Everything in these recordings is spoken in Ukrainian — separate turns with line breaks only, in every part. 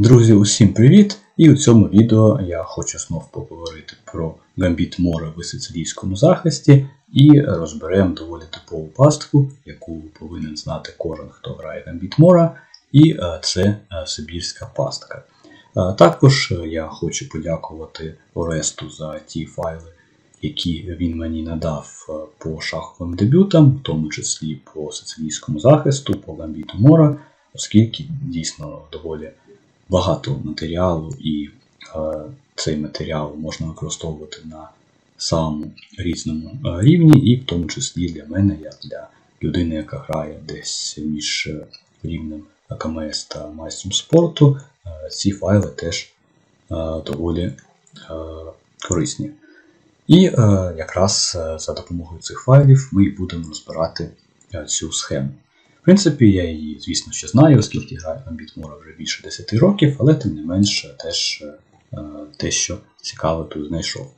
Друзі, усім привіт! І у цьому відео я хочу знов поговорити про гамбіт Мора в сицилійському захисті і розберемо доволі типову пастку, яку повинен знати кожен, хто грає гамбіт Мора, і е, це е, Сибірська пастка. Е, Також я хочу подякувати Оресту за ті файли, які він мені надав по шаховим дебютам, в тому числі по сицилійському захисту, по гамбіту Мора, оскільки дійсно доволі багато матеріалу, і е, цей матеріал можна використовувати на самому різному е, рівні, і в тому числі для мене, як для людини, яка грає десь між рівнем АКМС та майстром спорту, е, ці файли теж е, доволі е, корисні. І е, якраз е, за допомогою цих файлів ми будемо розбирати е, цю схему. В принципі, я її, звісно, ще знаю, оскільки граю на Бітмора вже більше 10 років, але тим не менш теж е, те, що цікаве тут знайшов.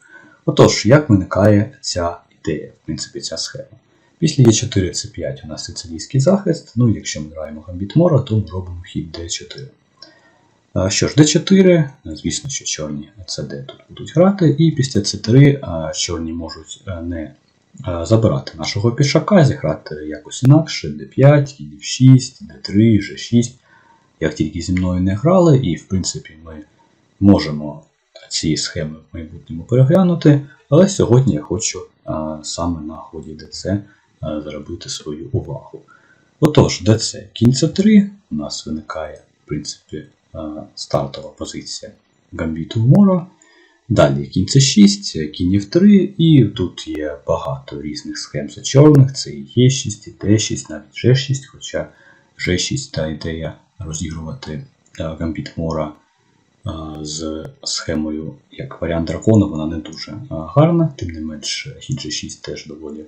Отож, як виникає ця ідея, в принципі, ця схема? Після Е4 С5 у нас сицилійський захист, ну якщо ми граємо гамбіт Мора, то ми робимо хід D4. Е, Що ж, D4, е, звісно, що чорні CD тут будуть грати, і після C3 е, чорні можуть не забирати нашого пішака, зіграти якось інакше, D5, D6, D3, G6. Як тільки зі мною не грали, і в принципі ми можемо ці схеми в майбутньому переглянути, але сьогодні я хочу а, саме на ході DC а, зробити свою увагу. Отож, DC кінь C3 у нас виникає, в принципі, а, стартова позиція гамбіту Мора. Далі кінь С6, кінь F3, і тут є багато різних схем за чорних, це і Е6, і Д6, навіть G6, хоча G6 та ідея розігрувати е, гамбіт Мора е, з схемою як варіант дракона, вона не дуже е, гарна, тим не менш хід G6 теж доволі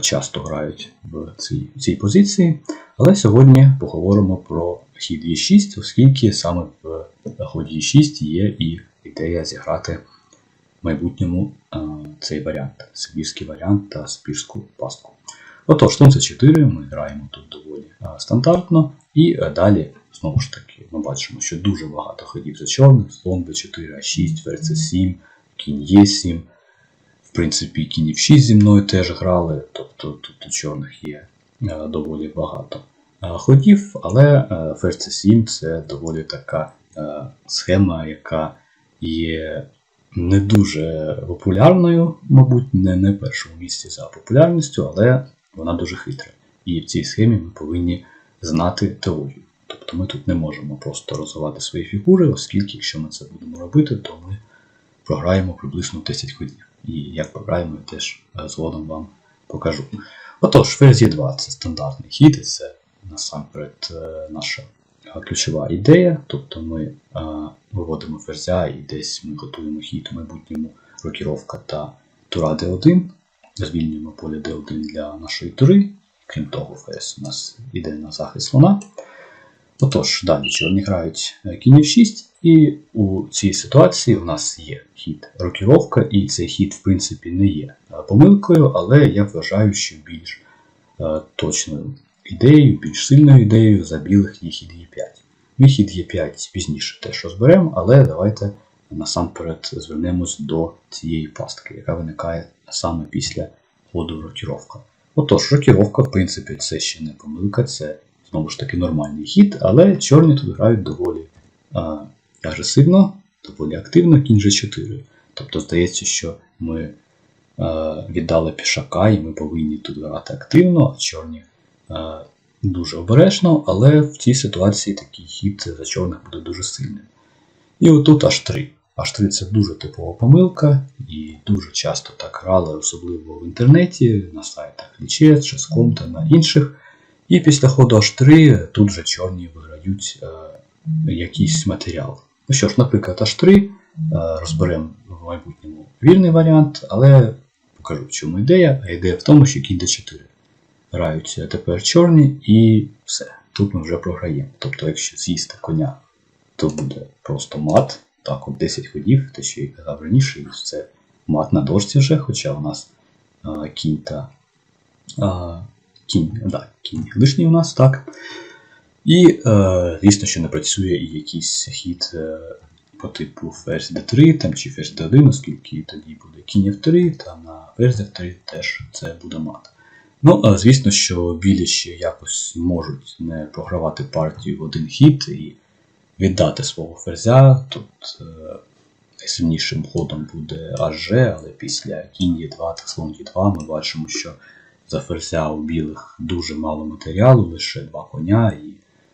часто грають в цій, в цій позиції. Але сьогодні поговоримо про хід Е6, оскільки саме в ході Е6 є і ідея зіграти в майбутньому е, цей варіант, сибірський варіант та сибірську пастку. Отож, слон С4 ми граємо тут доволі е, стандартно, і е, далі, знову ж таки, ми бачимо, що дуже багато ходів за чорних, слон Б4, А6, ферзь 7 кінь Е7. В принципі, кінь F6 зі мною теж грали, тобто тут у чорних є доволі багато ходів, але ферзь 7 це доволі така схема, яка є не дуже популярною, мабуть, не на першому місці за популярністю, але вона дуже хитра. І в цій схемі ми повинні знати теорію. Тобто ми тут не можемо просто розвивати свої фігури, оскільки, якщо ми це будемо робити, то ми програємо приблизно 10 ходів. І як програємо, я теж е, згодом вам покажу. Отож, ферзь 2 це стандартний хід, і це насамперед е, наша ключова ідея. Тобто ми виводимо ферзя і десь ми готуємо хід у майбутньому рокіровка та тура d1. Звільнюємо поле d1 для нашої тури. Крім того, ферзь у нас йде на захист слона. Отож, далі чорні грають е, кінь f6, і у цій ситуації у нас є хід рокіровка, і цей хід, в принципі, не є е, помилкою, але я вважаю, що більш е, точною ідеєю, більш сильною ідеєю за білих є хід Е5. Ми хід Е5 пізніше теж розберемо, але давайте насамперед звернемось до цієї пастки, яка виникає саме після ходу рокіровка. Отож, рокіровка, в принципі, це ще не помилка, це знову ж таки нормальний хід, але чорні тут грають доволі а, агресивно, доволі активно, кінь G4. Тобто здається, що ми віддали пішака і ми повинні тут грати активно, а чорні дуже обережно, але в цій ситуації такий хід за чорних буде дуже сильним. І отут H3. H3 це дуже типова помилка, і дуже часто так грали, особливо в інтернеті, на сайтах Лічець, Ческом та на інших. І після ходу H3 тут же чорні виграють е, якийсь матеріал. Ну що ж, наприклад, H3 е, розберемо в майбутньому вільний варіант, але покажу, в чому ідея. А ідея в тому, що кінь D4 грають тепер чорні, і все. Тут ми вже програємо. Тобто, якщо з'їсти коня, то буде просто мат. Так, от 10 ходів, те, що я казав раніше, це мат на дошці вже, хоча у нас а, кінь та. А, кінь, да, кінь лишній у нас, так. І, е, звісно, що не працює і якийсь хід е, по типу ферзь d3 там, чи ферзь d1, оскільки тоді буде кінь f3, та на ферзь f3 теж це буде мат. Ну, звісно, що білі ще якось можуть не програвати партію в один хід і віддати свого ферзя. Тут е, найсильнішим ходом буде АЖ, але після кінь Е2 та слон Е2 ми бачимо, що за ферзя у білих дуже мало матеріалу, лише два коня, і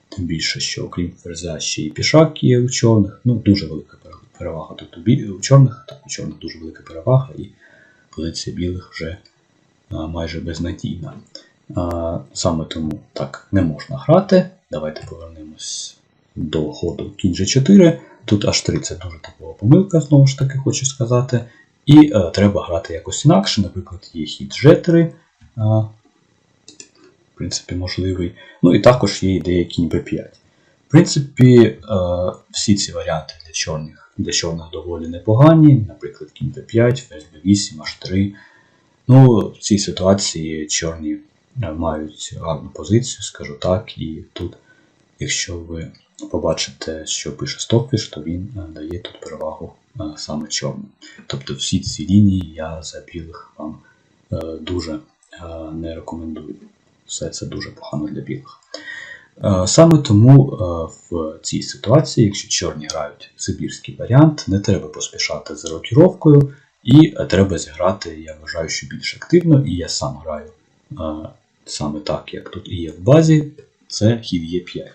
тим більше, що окрім ферзя ще і пішак є у чорних. Ну, дуже велика перевага тут у, бі... у чорних, так у чорних дуже велика перевага, і позиція білих вже майже безнадійна. Саме тому так не можна грати. Давайте повернемось до ходу кінь G4. Тут H3 це дуже типова помилка, знову ж таки, хочу сказати. І е, треба грати якось інакше. Наприклад, є хід G3, а, в принципі, можливий. Ну і також є ідея кінь B5. В принципі, е, всі ці варіанти для чорних, для чорних доволі непогані. Наприклад, кінь B5, ферзь B8, H3. Ну, в цій ситуації чорні е, мають гарну позицію, скажу так, і тут, якщо ви побачите, що пише Stockfish, то він е, дає тут перевагу е, саме чорним. Тобто всі ці лінії я за білих вам дуже не рекомендую. Все це дуже погано для білих. Саме тому в цій ситуації, якщо чорні грають сибірський варіант, не треба поспішати з рокіровкою, і е, треба зіграти, я вважаю, що більш активно, і я сам граю е, саме так, як тут і є в базі, це хід Е5.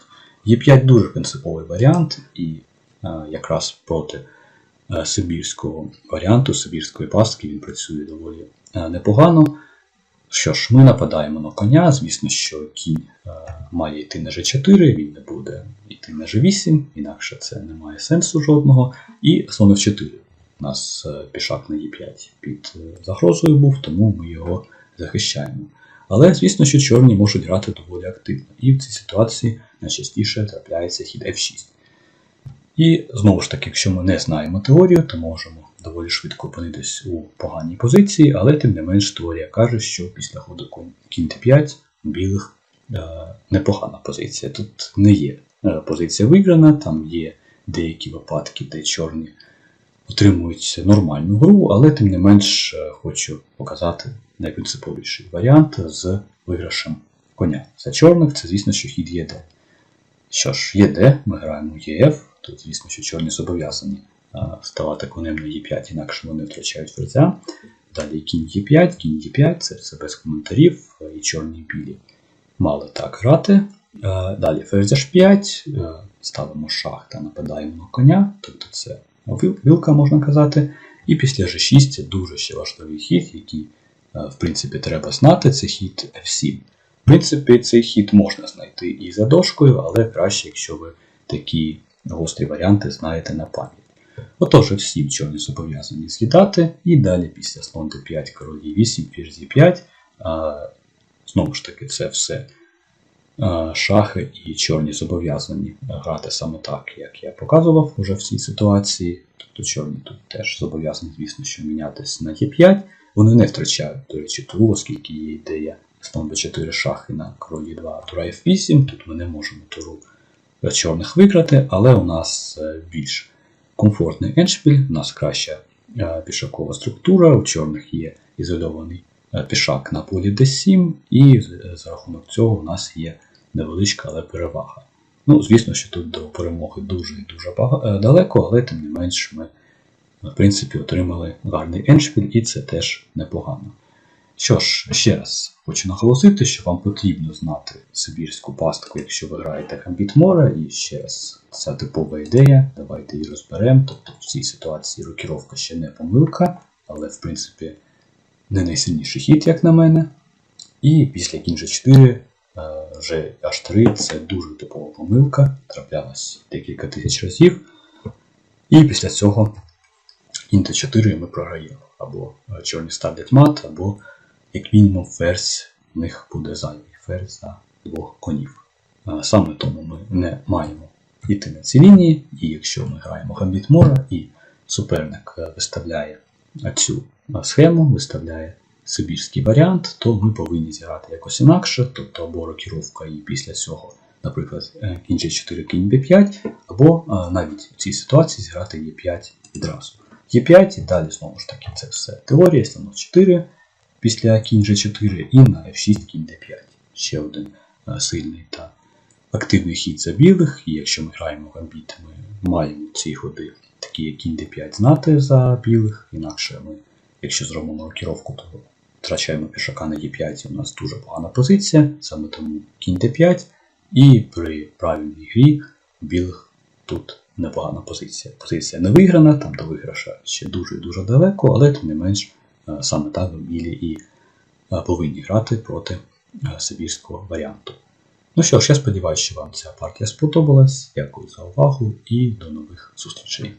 Е5 дуже принциповий варіант, і е, якраз проти сибірського варіанту, сибірської пастки він працює доволі непогано. Що ж, ми нападаємо на коня. Звісно, що кінь має йти на G4, він не буде йти на G8, інакше це не має сенсу жодного. І слон F4. У нас е, пішак на E5 під е, загрозою був, тому ми його захищаємо. Але звісно, що чорні можуть грати доволі активно. І в цій ситуації найчастіше трапляється хід F6. І знову ж таки, якщо ми не знаємо теорію, то можемо доволі швидко опинитись у поганій позиції, але тим не менш теорія каже, що після ходу кінь Т5 у білих е, непогана позиція. Тут не є е, позиція виграна, там є деякі випадки, де чорні отримують нормальну гру, але тим не менш е, хочу показати найпринциповіший варіант з виграшем коня. За чорних це, звісно, що хід ЄД. Що ж, ЄД, ми граємо ЄФ, тут, звісно, що чорні зобов'язані ставати конем на Е5, інакше вони втрачають ферзя. Далі кінь Е5, кінь Е5, це все без коментарів, і чорні і білі мали так грати. Далі ферзь H5, ставимо шах та нападаємо на коня, тобто це вилка, можна казати. І після G6 це дуже ще важливий хід, який, в принципі, треба знати, це хід F7. В принципі, цей хід можна знайти і за дошкою, але краще, якщо ви такі гострі варіанти знаєте на пам'ять. Отож, всі чорні зобов'язані з'їдати, і далі після слон d5, король e8, ферзь e5. Знову ж таки, це все шахи і чорні зобов'язані грати саме так, як я показував уже в цій ситуації. Тобто чорні тут теж зобов'язані, звісно, що мінятись на e5. Вони не втрачають, до речі, туру, оскільки є ідея слон b4 шахи на король e2, тура f8. Тут ми не можемо туру чорних виграти, але у нас більш комфортний еншпіль, у нас краща пішакова структура, у чорних є ізольований пішак на полі D7, і за рахунок цього у нас є невеличка, але перевага. Ну, Звісно, що тут до перемоги дуже і дуже далеко, але тим не менш ми в принципі, отримали гарний еншпіль, і це теж непогано. Що ж, ще раз хочу наголосити, що вам потрібно знати Сибірську пастку, якщо ви граєте Гамбіт Мора, і ще раз, ця типова ідея, давайте її розберемо. Тобто в цій ситуації рокіровка ще не помилка, але в принципі не найсильніший хід, як на мене. І після кінь G4 вже H3 це дуже типова помилка, траплялась декілька тисяч разів. І після цього кінь Т4 ми програємо. Або чорні ставлять мат, або як мінімум ферзь в них буде зайвий ферзь за двох конів. Саме тому ми не маємо йти на ці лінії, і якщо ми граємо гамбіт мора і суперник виставляє цю схему, виставляє сибірський варіант, то ми повинні зіграти якось інакше, тобто або рокіровка і після цього наприклад, е, кінь G4, кінь B5, або е, навіть в цій ситуації зіграти Е5 відразу. Е5 і далі знову ж таки це все теорія, станок 4 після кінь G4 і на F6 кінь D5. Ще один е, сильний та активний хід за білих, і якщо ми граємо гамбіт, ми маємо ці ходи, такі як кінь D5 знати за білих, інакше ми, якщо зробимо рокіровку, то втрачаємо пішака на Е5, і у нас дуже погана позиція, саме тому кінь D5, і при правильній грі у білих тут непогана позиція. Позиція не виграна, там до виграша ще дуже дуже далеко, але тим не менш е, саме так білі і е, повинні грати проти е, сибірського варіанту. Ну що ж, я сподіваюся, що вам ця партія сподобалась. Дякую за увагу і до нових зустрічей.